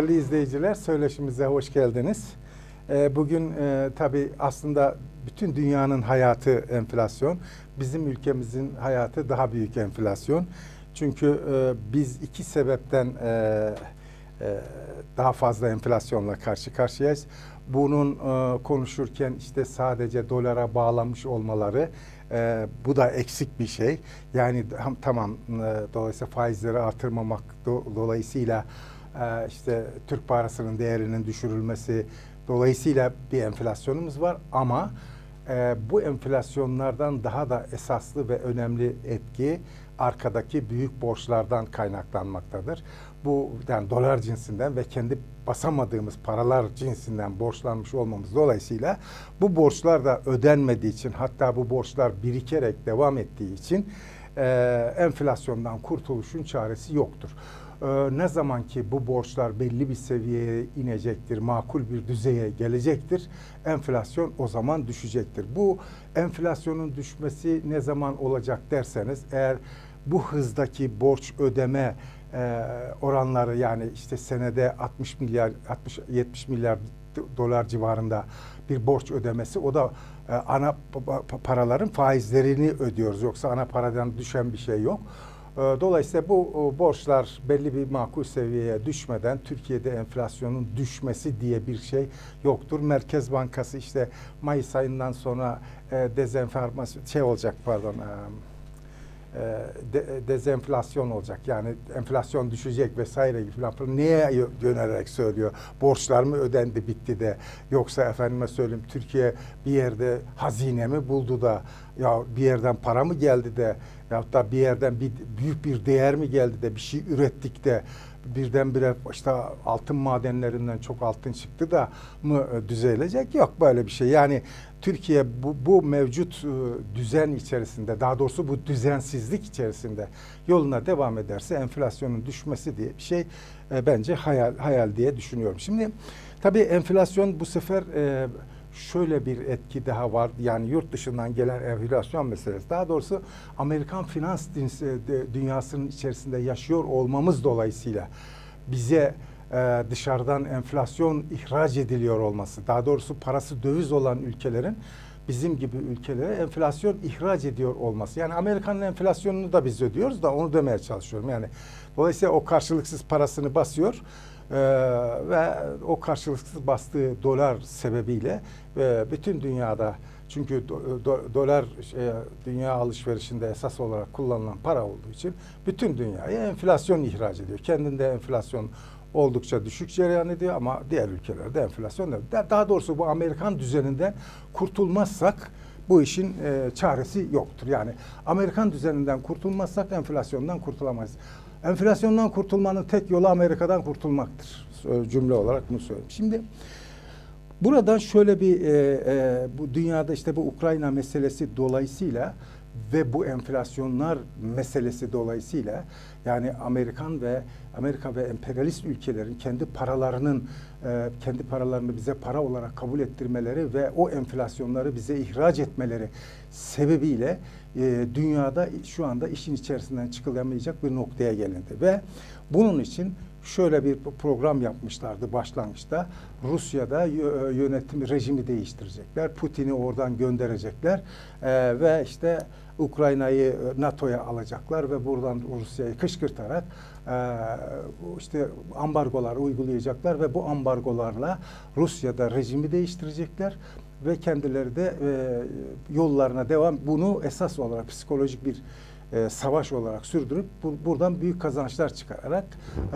Değerli izleyiciler, söyleşimize hoş geldiniz. Ee, Bugün e, tabii aslında bütün dünyanın hayatı enflasyon. Bizim ülkemizin hayatı daha büyük enflasyon. Çünkü e, biz iki sebepten e, daha fazla enflasyonla karşı karşıyayız. Bunun konuşurken işte sadece dolara bağlanmış olmaları e, bu da eksik bir şey. Yani tam- tamam e, dolayısıyla faizleri artırmamak do- dolayısıyla işte Türk parasının değerinin düşürülmesi dolayısıyla bir enflasyonumuz var ama e, bu enflasyonlardan daha da esaslı ve önemli etki arkadaki büyük borçlardan kaynaklanmaktadır. Bu yani dolar cinsinden ve kendi basamadığımız paralar cinsinden borçlanmış olmamız dolayısıyla bu borçlar da ödenmediği için hatta bu borçlar birikerek devam ettiği için e, enflasyondan kurtuluşun çaresi yoktur. E, ne zaman ki bu borçlar belli bir seviyeye inecektir, makul bir düzeye gelecektir, enflasyon o zaman düşecektir. Bu enflasyonun düşmesi ne zaman olacak derseniz eğer bu hızdaki borç ödeme e, oranları yani işte senede 60 milyar 60 70 milyar do- dolar civarında bir borç ödemesi o da e, ana pa- pa- paraların faizlerini ödüyoruz yoksa ana paradan düşen bir şey yok. E, Dolayısıyla bu o, borçlar belli bir makul seviyeye düşmeden Türkiye'de enflasyonun düşmesi diye bir şey yoktur. Merkez Bankası işte Mayıs ayından sonra e, dezenformasyon şey olacak pardon e, e, de- dezenflasyon olacak. Yani enflasyon düşecek vesaire gibi falan. Neye yönelerek söylüyor? Borçlar mı ödendi bitti de yoksa efendime söyleyeyim Türkiye bir yerde hazine mi buldu da ya bir yerden para mı geldi de ya da bir yerden bir büyük bir değer mi geldi de bir şey ürettik de birdenbire işte altın madenlerinden çok altın çıktı da mı e, düzelecek? Yok böyle bir şey. Yani Türkiye bu, bu mevcut e, düzen içerisinde daha doğrusu bu düzensizlik içerisinde yoluna devam ederse enflasyonun düşmesi diye bir şey e, bence hayal hayal diye düşünüyorum. Şimdi tabii enflasyon bu sefer e, şöyle bir etki daha var. Yani yurt dışından gelen enflasyon meselesi. Daha doğrusu Amerikan finans e, dünyasının içerisinde yaşıyor olmamız dolayısıyla bize e, dışarıdan enflasyon ihraç ediliyor olması, daha doğrusu parası döviz olan ülkelerin bizim gibi ülkelere enflasyon ihraç ediyor olması. Yani Amerikan'ın enflasyonunu da biz ödüyoruz da onu demeye çalışıyorum. Yani dolayısıyla o karşılıksız parasını basıyor e, ve o karşılıksız bastığı dolar sebebiyle e, bütün dünyada çünkü do- do- dolar şey, dünya alışverişinde esas olarak kullanılan para olduğu için bütün dünyaya enflasyon ihraç ediyor. Kendinde enflasyon oldukça düşük cereyan ediyor ama diğer ülkelerde enflasyon. Da- Daha doğrusu bu Amerikan düzeninden kurtulmazsak bu işin e, çaresi yoktur. Yani Amerikan düzeninden kurtulmazsak enflasyondan kurtulamayız. Enflasyondan kurtulmanın tek yolu Amerika'dan kurtulmaktır. Cümle olarak bunu söyleyeyim. Şimdi Buradan şöyle bir e, e, bu dünyada işte bu Ukrayna meselesi dolayısıyla ve bu enflasyonlar meselesi dolayısıyla yani Amerikan ve Amerika ve emperyalist ülkelerin kendi paralarının e, kendi paralarını bize para olarak kabul ettirmeleri ve o enflasyonları bize ihraç etmeleri sebebiyle e, dünyada şu anda işin içerisinden çıkılamayacak bir noktaya gelindi ve bunun için şöyle bir program yapmışlardı başlangıçta. Rusya'da yö- yönetim rejimi değiştirecekler. Putin'i oradan gönderecekler Ee, ve işte Ukrayna'yı e, NATO'ya alacaklar ve buradan Rusya'yı kışkırtarak e, işte ambargolar uygulayacaklar ve bu ambargolarla Rusya'da rejimi değiştirecekler ve kendileri de e, yollarına devam bunu esas olarak psikolojik bir e, savaş olarak sürdürüp bu- buradan büyük kazançlar çıkararak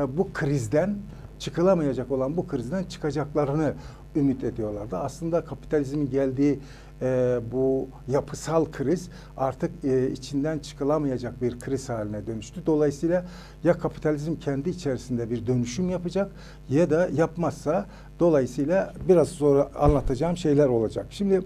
e, bu krizden çıkılamayacak olan bu krizden çıkacaklarını ümit ediyorlardı. Aslında kapitalizmin geldiği e, bu yapısal kriz artık e, içinden çıkılamayacak bir kriz haline dönüştü. Dolayısıyla ya kapitalizm kendi içerisinde bir dönüşüm yapacak ya da yapmazsa dolayısıyla biraz sonra anlatacağım şeyler olacak. Şimdi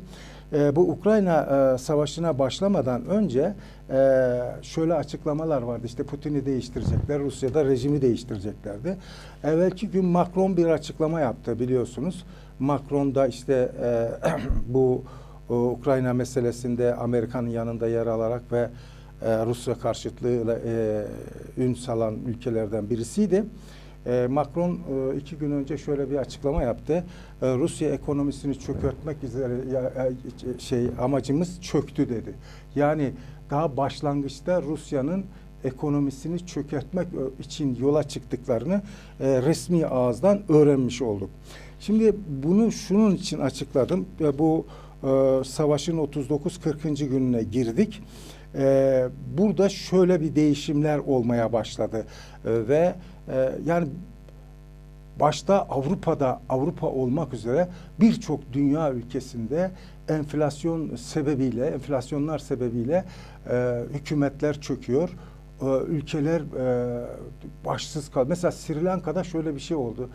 e, bu Ukrayna e, savaşına başlamadan önce e, şöyle açıklamalar vardı. İşte Putin'i değiştirecekler, Rusya'da rejimi değiştireceklerdi. Evvelki gün Macron bir açıklama yaptı biliyorsunuz. Macron da işte e, bu Ukrayna meselesinde Amerika'nın yanında yer alarak ve e, Rusya karşıtlığıyla e, ün salan ülkelerden birisiydi. E, Macron e, iki gün önce şöyle bir açıklama yaptı. E, Rusya ekonomisini çökertmek üzere ya, e, şey amacımız çöktü dedi. Yani daha başlangıçta Rusya'nın ekonomisini çökertmek ö- için yola çıktıklarını e, resmi ağızdan öğrenmiş olduk. Şimdi bunu şunun için açıkladım. E, bu e, savaşın 39-40. gününe girdik. E, burada şöyle bir değişimler olmaya başladı E, ve e, yani başta Avrupa'da Avrupa olmak üzere birçok dünya ülkesinde enflasyon sebebiyle enflasyonlar sebebiyle e, hükümetler çöküyor. E, ülkeler e, başsız kal. Mesela Sri Lanka'da şöyle bir şey oldu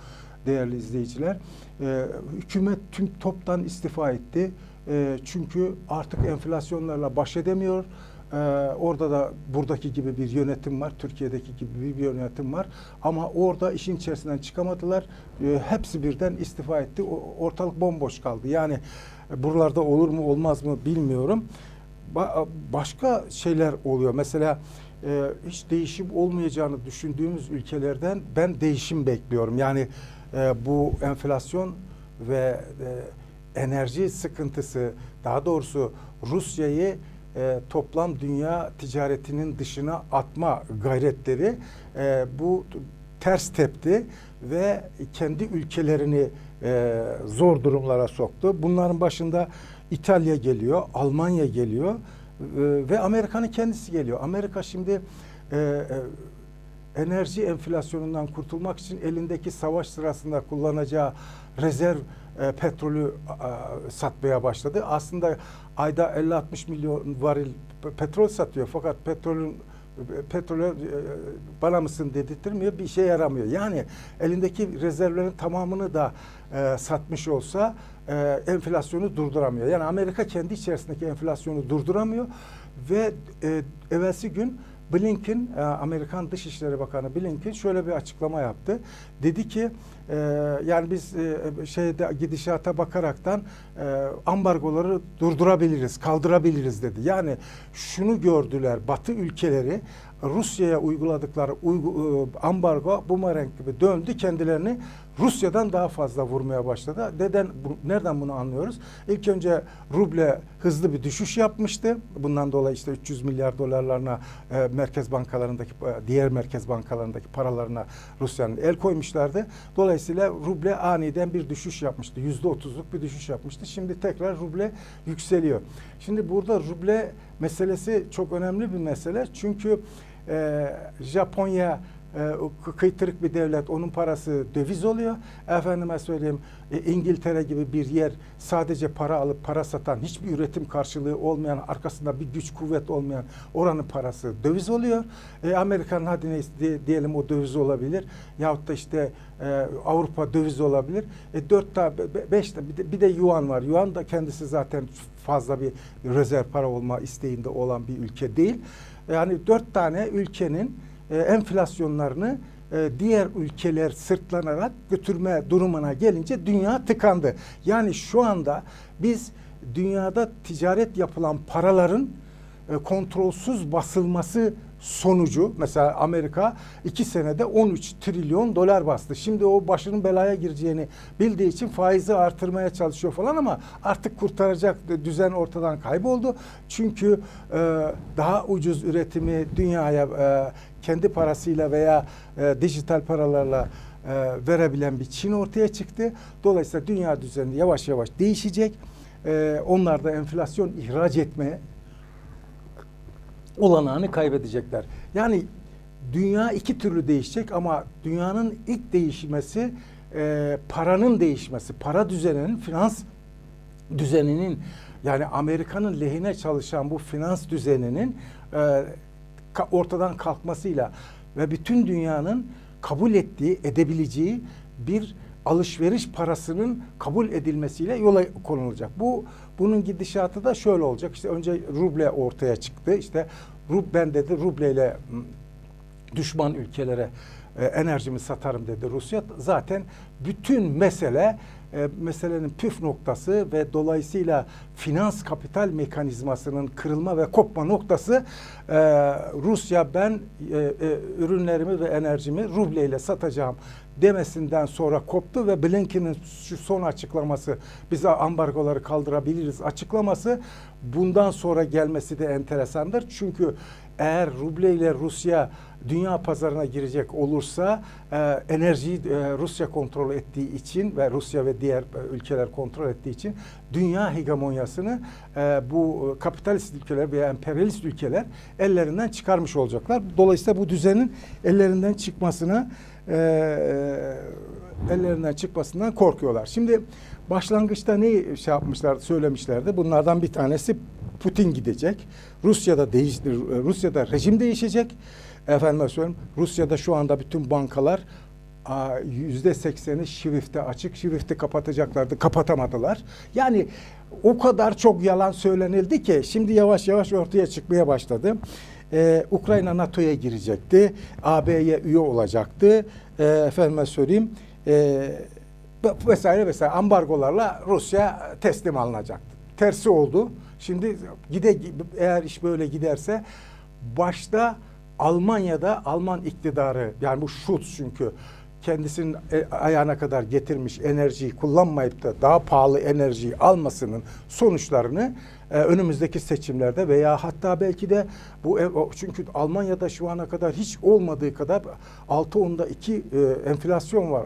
değerli izleyiciler. E, hükümet tüm toptan istifa etti. E, çünkü artık enflasyonlarla baş edemiyor. Ee, orada da buradaki gibi bir yönetim var, Türkiye'deki gibi bir yönetim var. Ama orada işin içerisinden çıkamadılar. Ee, hepsi birden istifa etti. O, ortalık bomboş kaldı. Yani e, buralarda olur mu olmaz mı bilmiyorum. Ba- başka şeyler oluyor. Mesela e, hiç değişim olmayacağını düşündüğümüz ülkelerden ben değişim bekliyorum. Yani e, bu enflasyon ve e, enerji sıkıntısı, daha doğrusu Rusya'yı e, toplam dünya ticaretinin dışına atma gayretleri e, bu ters tepti ve kendi ülkelerini e, zor durumlara soktu. Bunların başında İtalya geliyor, Almanya geliyor e, ve Amerika'nın kendisi geliyor. Amerika şimdi e, e, enerji enflasyonundan kurtulmak için elindeki savaş sırasında kullanacağı rezerv e, petrolü e, satmaya başladı. Aslında ayda 50-60 milyon varil pe- petrol satıyor fakat petrolün petrolü e, bana mısın dedirtmiyor bir işe yaramıyor. Yani elindeki rezervlerin tamamını da e, satmış olsa e, enflasyonu durduramıyor. Yani Amerika kendi içerisindeki enflasyonu durduramıyor ve e, evvelsi gün Blinken, e, Amerikan Dışişleri Bakanı Blinken şöyle bir açıklama yaptı. Dedi ki e, yani biz e, şeyde gidişata bakaraktan e, ambargoları durdurabiliriz, kaldırabiliriz dedi. Yani şunu gördüler Batı ülkeleri Rusya'ya uyguladıkları uygu, e, ambargo bumerang gibi döndü kendilerini Rusya'dan daha fazla vurmaya başladı. Neden bu, nereden bunu anlıyoruz? İlk önce ruble hızlı bir düşüş yapmıştı. Bundan dolayı işte 300 milyar dolarlarına e, merkez bankalarındaki e, diğer merkez bankalarındaki paralarına Rusya'nın el koymuşlardı. Dolayısıyla ruble aniden bir düşüş yapmıştı. Yüzde otuzluk bir düşüş yapmıştı. Şimdi tekrar ruble yükseliyor. Şimdi burada ruble meselesi çok önemli bir mesele. Çünkü e, Japonya e, kıytırık bir devlet onun parası döviz oluyor. Efendime söyleyeyim e, İngiltere gibi bir yer sadece para alıp para satan hiçbir üretim karşılığı olmayan arkasında bir güç kuvvet olmayan oranın parası döviz oluyor. E, Amerika'nın hadi neyse diye- diyelim o döviz olabilir. Yahut da işte e, Avrupa döviz olabilir. E, dört tane, be- be- beş tane bir de, bir de yuan var. Yuan da kendisi zaten fazla bir rezerv para olma isteğinde olan bir ülke değil. Yani dört tane ülkenin e, enflasyonlarını e, diğer ülkeler sırtlanarak götürme durumuna gelince dünya tıkandı. Yani şu anda biz dünyada ticaret yapılan paraların e, kontrolsüz basılması sonucu mesela Amerika iki senede 13 trilyon dolar bastı. Şimdi o başının belaya gireceğini bildiği için faizi artırmaya çalışıyor falan ama artık kurtaracak düzen ortadan kayboldu. Çünkü e, daha ucuz üretimi dünyaya e, kendi parasıyla veya e, dijital paralarla e, verebilen bir Çin ortaya çıktı. Dolayısıyla dünya düzeni yavaş yavaş değişecek. E, onlar da enflasyon ihraç etmeye olanağını kaybedecekler. Yani dünya iki türlü değişecek ama dünyanın ilk değişmesi e, paranın değişmesi, para düzeninin, finans düzeninin yani Amerika'nın lehine çalışan bu finans düzeninin e, ortadan kalkmasıyla ve bütün dünyanın kabul ettiği, edebileceği bir alışveriş parasının kabul edilmesiyle yola konulacak. Bu bunun gidişatı da şöyle olacak. İşte önce ruble ortaya çıktı. İşte ben dedi rubleyle m, düşman ülkelere e, enerjimi satarım dedi Rusya. Zaten bütün mesele e, meselenin püf noktası ve dolayısıyla finans kapital mekanizmasının kırılma ve kopma noktası e, Rusya ben e, e, ürünlerimi ve enerjimi rubleyle satacağım demesinden sonra koptu ve Blinken'in şu son açıklaması bize ambargoları kaldırabiliriz açıklaması bundan sonra gelmesi de enteresandır. Çünkü eğer ruble ile Rusya dünya pazarına girecek olursa e, enerjiyi e, Rusya kontrol ettiği için ve Rusya ve diğer e, ülkeler kontrol ettiği için dünya hegemonyasını e, bu kapitalist ülkeler veya emperyalist ülkeler ellerinden çıkarmış olacaklar. Dolayısıyla bu düzenin ellerinden çıkmasına e, ellerinden çıkmasından korkuyorlar. Şimdi başlangıçta ne şey yapmışlar, söylemişlerdi. Bunlardan bir tanesi Putin gidecek. Rusya'da değiş Rusya'da rejim değişecek. Efendim söyleyeyim Rusya'da şu anda bütün bankalar yüzde sekseni Şivif'te açık. Şivif'te kapatacaklardı. Kapatamadılar. Yani o kadar çok yalan söylenildi ki şimdi yavaş yavaş ortaya çıkmaya başladı. Ee, Ukrayna NATO'ya girecekti. AB'ye üye olacaktı. Ee, efendime söyleyeyim. E, vesaire vesaire ambargolarla Rusya teslim alınacaktı. Tersi oldu. Şimdi gide eğer iş böyle giderse başta Almanya'da Alman iktidarı yani bu Schutz çünkü kendisinin e, ayağına kadar getirmiş enerjiyi kullanmayıp da daha pahalı enerjiyi almasının sonuçlarını e, önümüzdeki seçimlerde veya hatta belki de bu e, çünkü Almanya'da şu ana kadar hiç olmadığı kadar 6 onda 2 enflasyon var.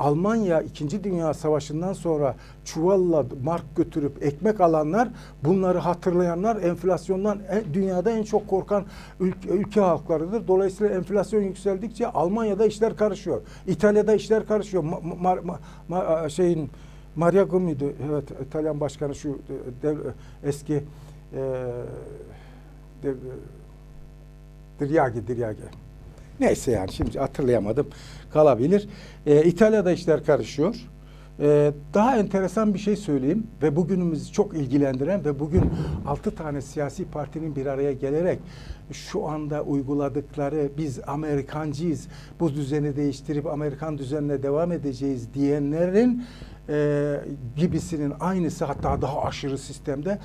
Almanya 2. Dünya Savaşı'ndan sonra çuvalla mark götürüp ekmek alanlar, bunları hatırlayanlar enflasyondan en, dünyada en çok korkan ülke, ülke halklarıdır. Dolayısıyla enflasyon yükseldikçe Almanya'da işler karışıyor. İtalya'da işler karışıyor. Ma, ma, ma, ma, şeyin Maria Gumi'di. Evet, İtalyan başkanı şu dev, eski e, dev, Draghi. Neyse yani şimdi hatırlayamadım. Kalabilir. Ee, İtalya'da işler karışıyor. Ee, daha enteresan bir şey söyleyeyim ve bugünümüzü çok ilgilendiren ve bugün altı tane siyasi partinin bir araya gelerek şu anda uyguladıkları biz Amerikancıyız, bu düzeni değiştirip Amerikan düzenine devam edeceğiz diyenlerin e, gibisinin aynısı hatta daha aşırı sistemde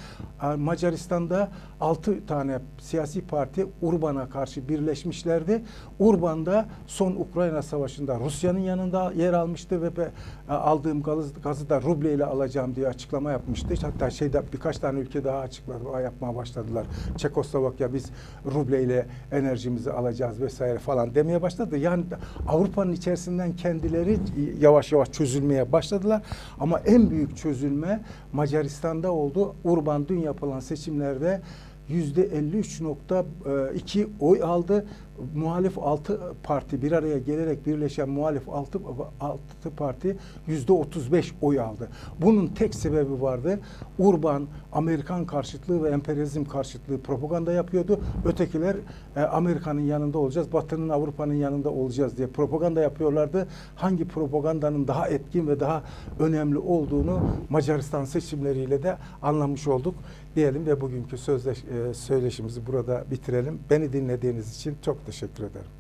e, Macaristan'da altı tane siyasi parti Urban'a karşı birleşmişlerdi. Urban'da son Ukrayna Savaşı'nda Rusya'nın yanında yer almıştı ve be, e, aldığım gazı, gazı da ruble ile alacağım diye açıklama yapmıştı. Hatta şeyde birkaç tane ülke daha açıkladı, yapmaya başladılar. Çekoslovakya biz ruble ile enerjimizi alacağız vesaire falan demeye başladı. Yani Avrupa'nın içerisinden kendileri yavaş yavaş çözülmeye başladılar. Ama en büyük çözülme Macaristan'da oldu. Urban dün yapılan seçimlerde yüzde 53.2 oy aldı. Muhalif 6 parti bir araya gelerek birleşen muhalif 6, 6 parti yüzde 35 oy aldı. Bunun tek sebebi vardı. Urban Amerikan karşıtlığı ve emperyalizm karşıtlığı propaganda yapıyordu. Ötekiler e, Amerika'nın yanında olacağız, Batı'nın Avrupa'nın yanında olacağız diye propaganda yapıyorlardı. Hangi propagandanın daha etkin ve daha önemli olduğunu Macaristan seçimleriyle de anlamış olduk diyelim ve bugünkü sözleş, e, söyleşimizi burada bitirelim. Beni dinlediğiniz için çok teşekkür ederim.